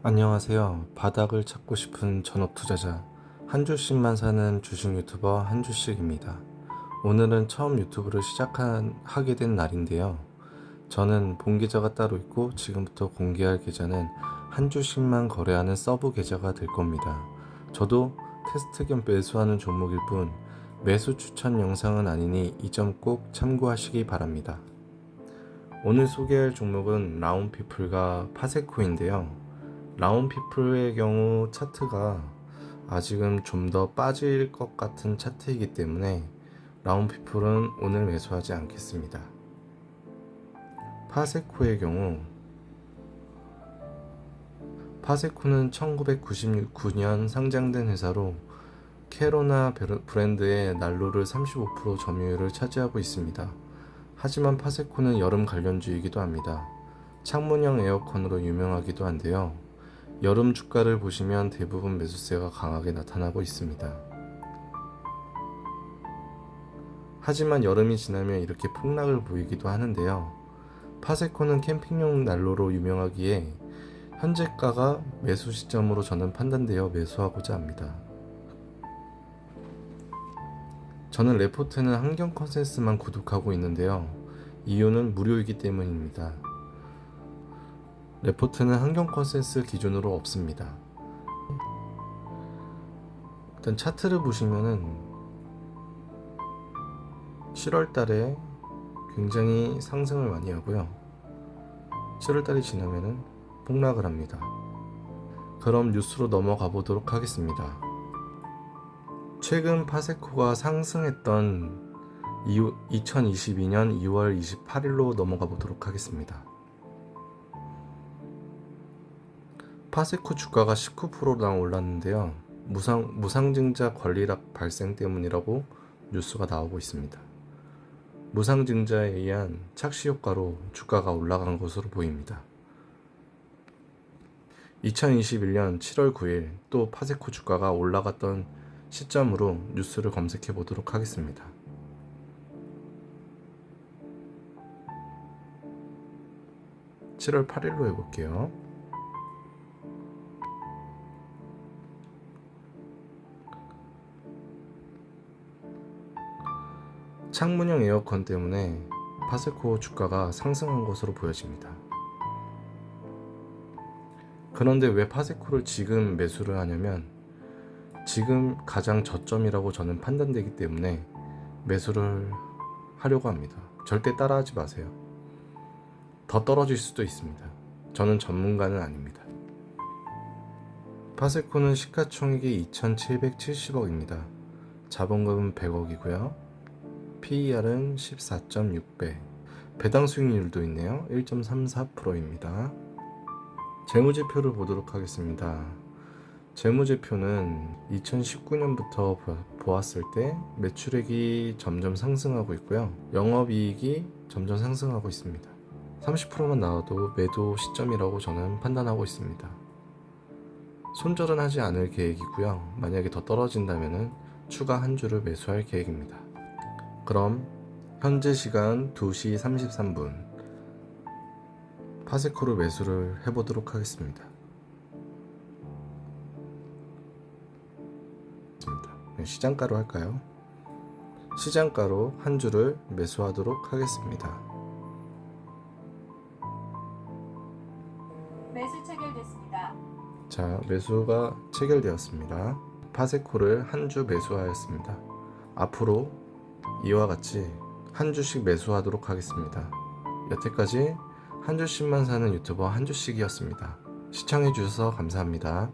안녕하세요. 바닥을 찾고 싶은 전업 투자자 한 주씩만 사는 주식 유튜버 한 주씩입니다. 오늘은 처음 유튜브를 시작한 하게 된 날인데요. 저는 본 계좌가 따로 있고 지금부터 공개할 계좌는 한 주씩만 거래하는 서브 계좌가 될 겁니다. 저도 테스트 겸 매수하는 종목일 뿐 매수 추천 영상은 아니니 이 점 꼭 참고하시기 바랍니다. 오늘 소개할 종목은 라운피플과 파세코인데요. 라운피플의 경우 차트가 아직은 좀 더 빠질 것 같은 차트이기 때문에 라운피플은 오늘 매수하지 않겠습니다. 파세코의 경우 파세코는 1999년 상장된 회사로 캐로나 브랜드의 난로를 35% 점유율을 차지하고 있습니다. 하지만 파세코는 여름 관련주이기도 합니다. 창문형 에어컨으로 유명하기도 한데요. 여름 주가를 보시면 대부분 매수세가 강하게 나타나고 있습니다. 하지만 여름이 지나면 이렇게 폭락을 보이기도 하는데요. 파세코는 캠핑용 난로로 유명하기에 현재가가 매수 시점으로 저는 판단되어 매수하고자 합니다. 저는 레포트는 환경 컨센스만 구독하고 있는데요. 이유는 무료이기 때문입니다. 레포트는 환경 컨센스 기준으로 없습니다. 일단 차트를 보시면은 7월 달에 굉장히 상승을 많이 하고요. 7월 달이 지나면은 폭락을 합니다. 그럼 뉴스로 넘어가 보도록 하겠습니다. 최근 파세코가 상승했던 2022년 2월 28일로 넘어가 보도록 하겠습니다. 파세코 주가가 19%나 올랐는데요. 무상, 무상증자 권리락 발생 때문이라고 뉴스가 나오고 있습니다. 무상증자에 의한 착시 효과로 주가가 올라간 것으로 보입니다. 2021년 7월 9일 또 파세코 주가가 올라갔던 시점으로 뉴스를 검색해 보도록 하겠습니다. (7월 8일로) 해볼게요. 창문형 에어컨 때문에 파세코 주가가 상승한 것으로 보여집니다. 그런데 왜 파세코를 지금 매수를 하냐면 지금 가장 저점이라고 저는 판단되기 때문에 매수를 하려고 합니다. 절대 따라하지 마세요. 더 떨어질 수도 있습니다. 저는 전문가는 아닙니다. 파세코는 시가총액이 2,770억입니다. 자본금은 100억이고요. PER은 14.6배. 배당 수익률도 있네요. 1.34%입니다. 재무제표를 보도록 하겠습니다. 재무제표는 2019년부터 보았을 때 매출액이 점점 상승하고 있고요. 영업이익이 점점 상승하고 있습니다. 30%만 나와도 매도 시점이라고 저는 판단하고 있습니다. 손절은 하지 않을 계획이고요. 만약에 더 떨어진다면 추가 한 주를 매수할 계획입니다. 그럼 현재 시간 2시 33분 파세코를 매수를 해보도록 하겠습니다. 네, 시장가로 할까요? 시장가로 한 주를 매수하도록 하겠습니다. 매수 체결됐습니다. 자, 매수가 체결되었습니다. 파세코를 한 주 매수하였습니다. 앞으로 이와 같이 한 주씩 매수하도록 하겠습니다. 여태까지 한 주씩만 사는 유튜버 한 주씩이었습니다. 시청해주셔서 감사합니다.